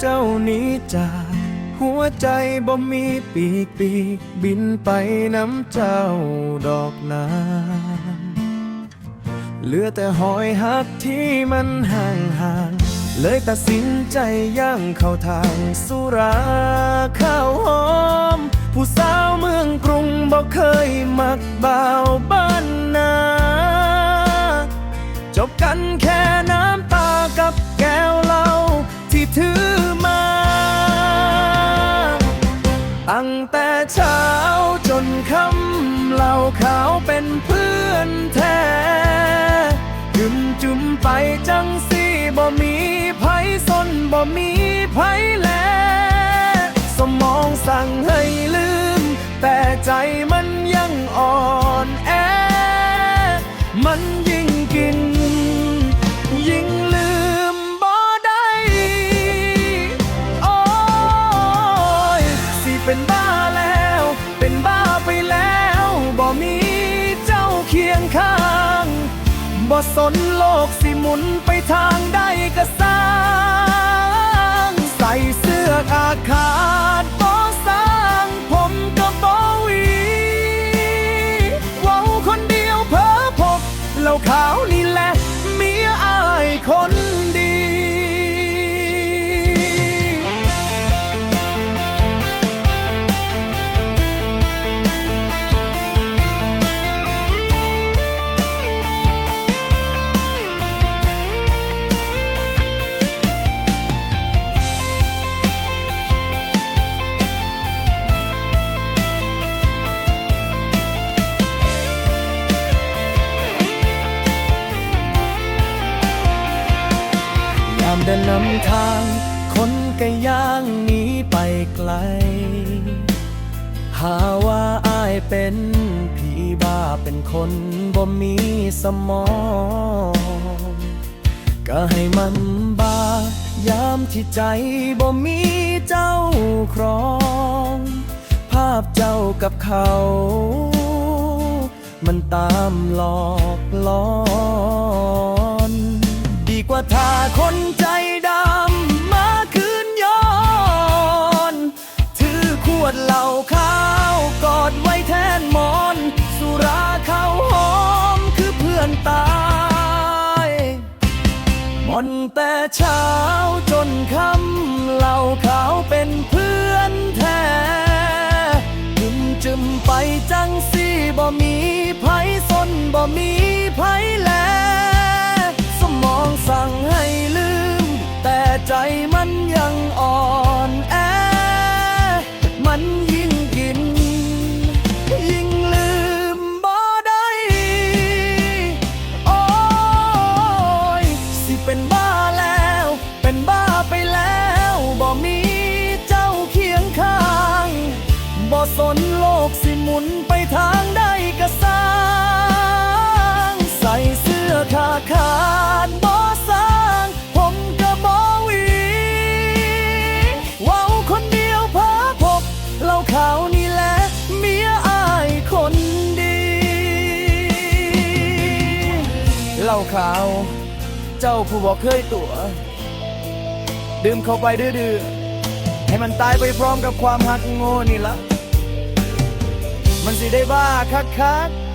เจ้านี้จากหัวใจบ่มีปีกปีกบินไปน้ำเจ้าดอกนาเหลือแต่หอยหักที่มันห่างห่างเลยตัดสินใจย่างเข้าทางสุราข้าวหอม ผู้สาวเมืองกรุงบ่เคยมักบ่าวบ้านนา จบกันแค่ เช้าจนค่ำเหล่าขาวเป็นเพื่อนแท้จุมจุมไปจังสีบ่มีไผสนบ่มี บ่สนโลกสิหมุนไปทางใดก็สร้าง ใส่เสื้ออาขาดบ่สร้าง ผมก็บ่วีเว้าคนเดียวเพ้อพบแล้วขาวนี่แหละ เมียอายคน ดียามเดินนำทาง คนก็ย่างหนีไปไกล หาว่าอายเป็นผีบ้าเป็นคนบ่มีสมอง ก็ให้มันบายามที่ใจบ่มีเจ้าครอง ภาพเจ้ากับเขา มันตามหลอกล้อน ดีกว่าถ้าคน อนแต่เช้าจนค่ำเหล่าขาวเป็นเพื่อนแท้จึมจึมไปจังสีบ่มีไผสนบ่มีไผแล เล่าข่าว เจ้าผู้บอกเคยตัว ดื่มเข้าไปดื้อๆให้มันตายไปพร้อมกับความหักโง่นี่ละ มันสิได้บ้าคักๆ